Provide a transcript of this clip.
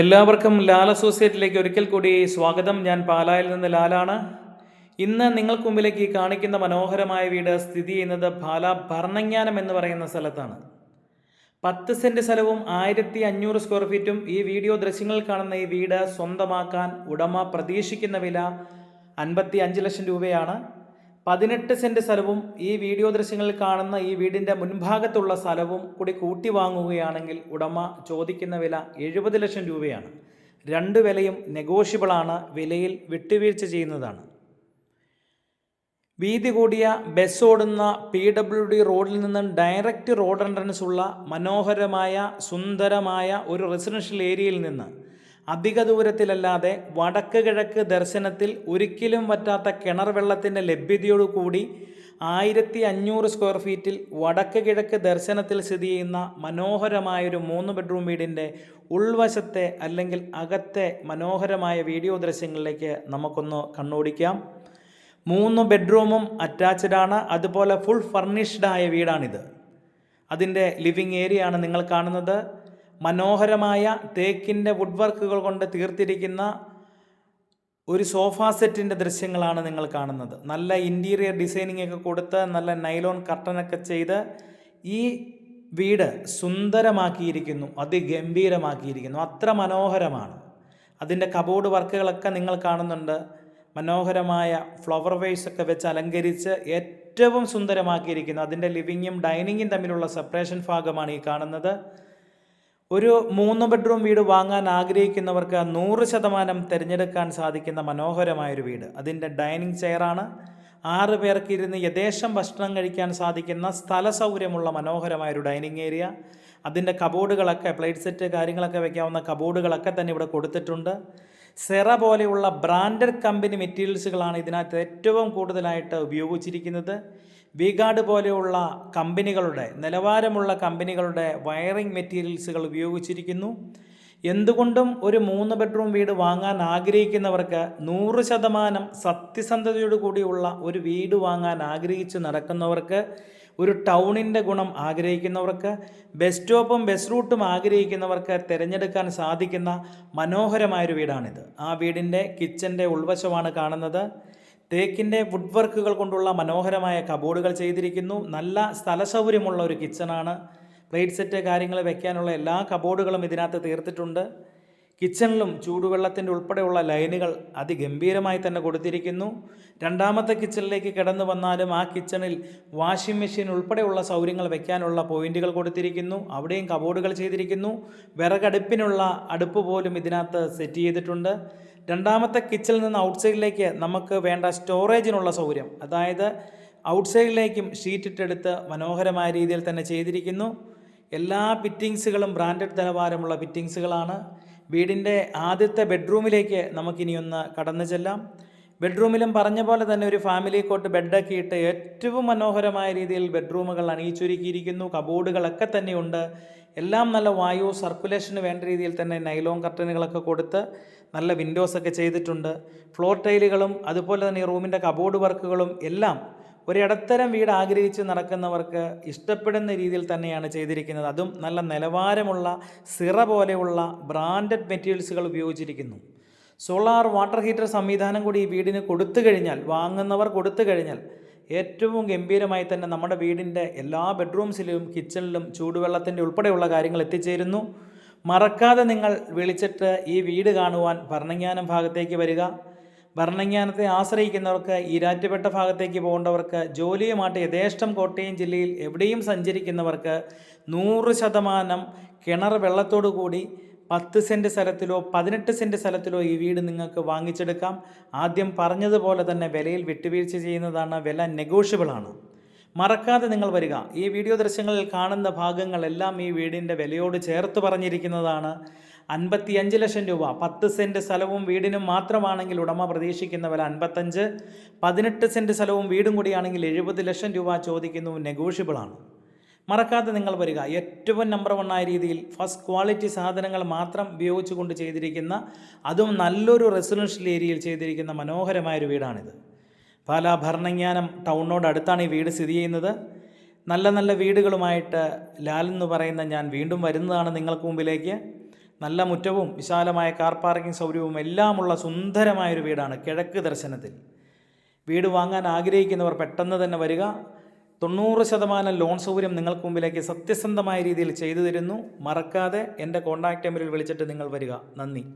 എല്ലാവർക്കും ലാൽ അസോസിയേറ്റിലേക്ക് ഒരിക്കൽ കൂടി സ്വാഗതം. ഞാൻ പാലായിൽ നിന്ന് ലാലാണ്. ഇന്ന് നിങ്ങൾക്ക് മുമ്പിലേക്ക് കാണിക്കുന്ന മനോഹരമായ വീട് സ്ഥിതി ചെയ്യുന്നത് പാല ഭരണജ്ഞാനം എന്ന് പറയുന്ന സ്ഥലത്താണ്. പത്ത് സെന്റ് സ്ഥലവും ആയിരത്തി അഞ്ഞൂറ് സ്ക്വയർ ഫീറ്റും ഈ വീഡിയോ ദൃശ്യങ്ങൾ കാണുന്ന ഈ വീട് സ്വന്തമാക്കാൻ ഉടമ പ്രതീക്ഷിക്കുന്ന വില അൻപത്തി അഞ്ച് ലക്ഷം രൂപയാണ്. പതിനെട്ട് സെന്റ് സ്ഥലവും ഈ വീഡിയോ ദൃശ്യങ്ങളിൽ കാണുന്ന ഈ വീടിന്റെ മുൻഭാഗത്തുള്ള സ്ഥലവും കൂടി കൂട്ടി വാങ്ങുകയാണെങ്കിൽ ഉടമ ചോദിക്കുന്ന വില എഴുപത് ലക്ഷം രൂപയാണ്. രണ്ട് വിലയും നെഗോഷ്യബിളാണ് വിലയിൽ വിട്ടുവീഴ്ച ചെയ്യുന്നതാണ്. വീതി കൂടിയ ബസ് ഓടുന്ന പി ഡബ്ല്യു ഡി റോഡിൽ നിന്നും ഡയറക്റ്റ് റോഡ് എൻട്രൻസ് ഉള്ള മനോഹരമായ സുന്ദരമായ ഒരു റെസിഡൻഷ്യൽ ഏരിയയിൽ നിന്ന് അധിക ദൂരത്തിലല്ലാതെ വടക്ക് കിഴക്ക് ദർശനത്തിൽ ഒരിക്കലും പറ്റാത്ത കിണർ വെള്ളത്തിന്റെ ലഭ്യതയോടുകൂടി ആയിരത്തി അഞ്ഞൂറ് സ്ക്വയർ ഫീറ്റിൽ വടക്ക് കിഴക്ക് ദർശനത്തിൽ സ്ഥിതി ചെയ്യുന്ന മനോഹരമായൊരു മൂന്ന് ബെഡ്റൂം വീടിന്റെ ഉൾവശത്തെ അല്ലെങ്കിൽ അകത്തെ മനോഹരമായ വീഡിയോ ദൃശ്യങ്ങളിലേക്ക് നമുക്കൊന്ന് കണ്ണോടിക്കാം. മൂന്ന് ബെഡ്റൂമും അറ്റാച്ച്ഡ് ആണ്. അതുപോലെ ഫുൾ ഫർണിഷ്ഡായ വീടാണിത്. അതിന്റെ ലിവിങ് ഏരിയ ആണ് നിങ്ങൾ കാണുന്നത്. മനോഹരമായ തേക്കിന്റെ വുഡ് വർക്കുകൾ കൊണ്ട് തീർത്തിരിക്കുന്ന ഒരു സോഫ സെറ്റിന്റെ ദൃശ്യങ്ങളാണ് നിങ്ങൾ കാണുന്നത്. നല്ല ഇന്റീരിയർ ഡിസൈനിങ് ഒക്കെ കൊടുത്ത് നല്ല നൈലോൺ കർട്ടനൊക്കെ ചെയ്ത് ഈ വീട് സുന്ദരമാക്കിയിരിക്കുന്നു. അതിഗംഭീരമാക്കിയിരിക്കുന്നു. അത്ര മനോഹരമാണ്. അതിന്റെ കബോർഡ് വർക്കുകളൊക്കെ നിങ്ങൾ കാണുന്നുണ്ട്. മനോഹരമായ ഫ്ലവർ ഒക്കെ വെച്ച് അലങ്കരിച്ച് ഏറ്റവും സുന്ദരമാക്കിയിരിക്കുന്നു. അതിന്റെ ലിവിങ്ങും ഡൈനിങ്ങും തമ്മിലുള്ള സെപ്പറേഷൻ ഭാഗമാണ് ഈ കാണുന്നത്. ഒരു മൂന്ന് ബെഡ്റൂം വീട് വാങ്ങാൻ ആഗ്രഹിക്കുന്നവർക്ക് നൂറ് ശതമാനം തിരഞ്ഞെടുക്കാൻ സാധിക്കുന്ന മനോഹരമായൊരു വീട്. അതിന്റെ ഡൈനിങ് ചെയറാണ് ആറ് പേർക്ക് ഇരുന്ന് യഥേഷ്ടം ഭക്ഷണം കഴിക്കാൻ സാധിക്കുന്ന സ്ഥല സൗകര്യമുള്ള മനോഹരമായൊരു ഡൈനിങ് ഏരിയ. അതിന്റെ കബോർഡുകളൊക്കെ പ്ലേറ്റ് സെറ്റ് കാര്യങ്ങളൊക്കെ വെക്കാവുന്ന കബോർഡുകളൊക്കെ തന്നെ ഇവിടെ കൊടുത്തിട്ടുണ്ട്. സെറ പോലെയുള്ള ബ്രാൻഡഡ് കമ്പനി മെറ്റീരിയൽസുകളാണ് ഇതിനകത്ത് ഏറ്റവും കൂടുതലായിട്ട് ഉപയോഗിച്ചിരിക്കുന്നത്. വിഗാർഡ് പോലെയുള്ള കമ്പനികളുടെ നിലവാരമുള്ള കമ്പനികളുടെ വയറിംഗ് മെറ്റീരിയൽസുകൾ ഉപയോഗിച്ചിരിക്കുന്നു. എന്തുകൊണ്ടും ഒരു മൂന്ന് ബെഡ്റൂം വീട് വാങ്ങാൻ ആഗ്രഹിക്കുന്നവർക്ക് നൂറ് ശതമാനം സത്യസന്ധതയോടു കൂടിയുള്ള ഒരു വീട് വാങ്ങാൻ ആഗ്രഹിച്ച് നടക്കുന്നവർക്ക് ഒരു ടൗണിന്റെ ഗുണം ആഗ്രഹിക്കുന്നവർക്ക് ബസ് സ്റ്റോപ്പും ബസ് റൂട്ടും ആഗ്രഹിക്കുന്നവർക്ക് തിരഞ്ഞെടുക്കാൻ സാധിക്കുന്ന മനോഹരമായൊരു വീടാണിത്. ആ വീടിന്റെ കിച്ചന്റെ ഉൾവശമാണ് കാണുന്നത്. തേക്കിന്റെ വുഡ് വർക്കുകൾ കൊണ്ടുള്ള മനോഹരമായ കബോർഡുകൾ ചെയ്തിരിക്കുന്നു. നല്ല സ്ഥല സൗകര്യമുള്ള ഒരു കിച്ചണാണ് പ്ലേറ്റ് സെറ്റ് കാര്യങ്ങൾ വെക്കാനുള്ള എല്ലാ കബോർഡുകളും ഇതിനകത്ത് തീർത്തിട്ടുണ്ട്. കിച്ചണിലും ചൂടുവെള്ളത്തിന്റെ ഉൾപ്പെടെയുള്ള ലൈനുകൾ അതിഗംഭീരമായി തന്നെ കൊടുത്തിരിക്കുന്നു. രണ്ടാമത്തെ കിച്ചണിലേക്ക് കിടന്നു വന്നാലും ആ കിച്ചണിൽ വാഷിംഗ് മെഷീൻ ഉൾപ്പെടെയുള്ള സൗകര്യങ്ങൾ വെക്കാനുള്ള പോയിന്റുകൾ കൊടുത്തിരിക്കുന്നു. അവിടെയും കബോർഡുകൾ ചെയ്തിരിക്കുന്നു. വിറകടുപ്പിനുള്ള അടുപ്പ് പോലും ഇതിനകത്ത് സെറ്റ് ചെയ്തിട്ടുണ്ട്. രണ്ടാമത്തെ കിച്ചണിൽ നിന്ന് ഔട്ട്സൈഡിലേക്ക് നമുക്ക് വേണ്ട സ്റ്റോറേജിനുള്ള സൗകര്യം. അതായത് ഔട്ട്സൈഡിലേക്കും ഷീറ്റ് ഇട്ടെടുത്ത് മനോഹരമായ രീതിയിൽ തന്നെ ചെയ്തിരിക്കുന്നു. എല്ലാ ഫിറ്റിങ്സുകളും ബ്രാൻഡഡ് നിലവാരമുള്ള ഫിറ്റിങ്സുകളാണ് വീടിന്റെ ആദ്യത്തെ ബെഡ്റൂമിലേക്ക് നമുക്കിനിയൊന്ന് കടന്നു ചെല്ലാം. ബെഡ്റൂമിലും പറഞ്ഞ പോലെ തന്നെ ഒരു ഫാമിലി കോട്ട് ബെഡൊക്കെ ഇട്ട് ഏറ്റവും മനോഹരമായ രീതിയിൽ ബെഡ്റൂമുകൾ അണിയിച്ചൊരുക്കിയിരിക്കുന്നു. കബോർഡുകളൊക്കെ തന്നെയുണ്ട്. എല്ലാം നല്ല വായു സർക്കുലേഷന് വേണ്ട രീതിയിൽ തന്നെ നൈലോൺ കർട്ടനുകളൊക്കെ കൊടുത്ത് നല്ല വിൻഡോസൊക്കെ ചെയ്തിട്ടുണ്ട്. ഫ്ലോർ ടൈലുകളും അതുപോലെ തന്നെ ഈ റൂമിന്റെ കബോർഡ് വർക്കുകളും എല്ലാം ഒരിടത്തരം വീട് ആഗ്രഹിച്ച് നടക്കുന്നവർക്ക് ഇഷ്ടപ്പെടുന്ന രീതിയിൽ തന്നെയാണ് ചെയ്തിരിക്കുന്നത്. അതും നല്ല നിലവാരമുള്ള സിറ പോലെയുള്ള ബ്രാൻഡഡ് മെറ്റീരിയൽസുകൾ ഉപയോഗിച്ചിരിക്കുന്നു. സോളാർ വാട്ടർ ഹീറ്റർ സംവിധാനം കൂടി ഈ വീടിന് കൊടുത്തു കഴിഞ്ഞാൽ വാങ്ങുന്നവർ കൊടുത്തു കഴിഞ്ഞാൽ ഏറ്റവും ഗംഭീരമായി തന്നെ നമ്മുടെ വീടിന്റെ എല്ലാ ബെഡ്റൂംസിലും കിച്ചണിലും ചൂടുവെള്ളത്തിന്റെ ഉൾപ്പെടെയുള്ള കാര്യങ്ങൾ എത്തിച്ചേരുന്നു. മറക്കാതെ നിങ്ങൾ വിളിച്ചിട്ട് ഈ വീട് കാണുവാൻ ഭരണജ്ഞാനം ഭാഗത്തേക്ക് വരിക. ഭരണങ്ങാനത്തെ ആശ്രയിക്കുന്നവർക്ക് ഈരാറ്റുപെട്ട ഭാഗത്തേക്ക് പോകേണ്ടവർക്ക് ജോലിയുമായിട്ട് യഥേഷ്ടം കോട്ടയം ജില്ലയിൽ എവിടെയും സഞ്ചരിക്കുന്നവർക്ക് നൂറ് ശതമാനം കിണർ വെള്ളത്തോടു കൂടി പത്ത് സെന്റ് സ്ഥലത്തിലോ പതിനെട്ട് സെന്റ് സ്ഥലത്തിലോ ഈ വീട് നിങ്ങൾക്ക് വാങ്ങിച്ചെടുക്കാം. ആദ്യം പറഞ്ഞതുപോലെ തന്നെ വിലയിൽ വിട്ടുവീഴ്ച ചെയ്യുന്നതാണ് വില നെഗോഷ്യബിളാണ് മറക്കാതെ നിങ്ങൾ വരിക. ഈ വീഡിയോ ദൃശ്യങ്ങളിൽ കാണുന്ന ഭാഗങ്ങളെല്ലാം ഈ വീടിന്റെ വിലയോട് ചേർത്ത് പറഞ്ഞിരിക്കുന്നതാണ്. അൻപത്തിയഞ്ച് ലക്ഷം രൂപ. പത്ത് സെന്റ് സ്ഥലവും വീടിനും മാത്രമാണെങ്കിൽ ഉടമ പ്രതീക്ഷിക്കുന്ന വില അൻപത്തഞ്ച്. പതിനെട്ട് സെന്റ് സ്ഥലവും വീടും കൂടിയാണെങ്കിൽ എഴുപത് ലക്ഷം രൂപ ചോദിക്കുന്നു നെഗോഷ്യബിളാണ് മറക്കാതെ നിങ്ങൾ വരിക. ഏറ്റവും നമ്പർ വൺ ആയ രീതിയിൽ ഫസ്റ്റ് ക്വാളിറ്റി സാധനങ്ങൾ മാത്രം ഉപയോഗിച്ചുകൊണ്ട് ചെയ്തിരിക്കുന്ന അതും നല്ലൊരു റെസിഡൻഷ്യൽ ഏരിയയിൽ ചെയ്തിരിക്കുന്ന മനോഹരമായൊരു വീടാണിത്. പാലാ ഭരണജ്ഞാനം ടൗണിനോട് അടുത്താണ് ഈ വീട് സ്ഥിതി ചെയ്യുന്നത്. നല്ല നല്ല വീടുകളുമായിട്ട് ലാൽ എന്ന് പറയുന്ന ഞാൻ വീണ്ടും വരുന്നതാണ് നിങ്ങൾക്ക് മുമ്പിലേക്ക്. നല്ല മുറ്റവും വിശാലമായ കാർ പാർക്കിംഗ് സൗകര്യവും എല്ലാമുള്ള സുന്ദരമായൊരു വീടാണ്. കിഴക്ക് ദർശനത്തിൽ. വീട് വാങ്ങാൻ ആഗ്രഹിക്കുന്നവർ പെട്ടെന്ന് തന്നെ വരിക. തൊണ്ണൂറ് ശതമാനം ലോൺ സൗകര്യം നിങ്ങൾക്ക് മുമ്പിലേക്ക് സത്യസന്ധമായ രീതിയിൽ ചെയ്തു തരുന്നു. മറക്കാതെ എന്റെ കോൺടാക്റ്റ് നമ്പറിൽ വിളിച്ചിട്ട് നിങ്ങൾ വരിക. നന്ദി.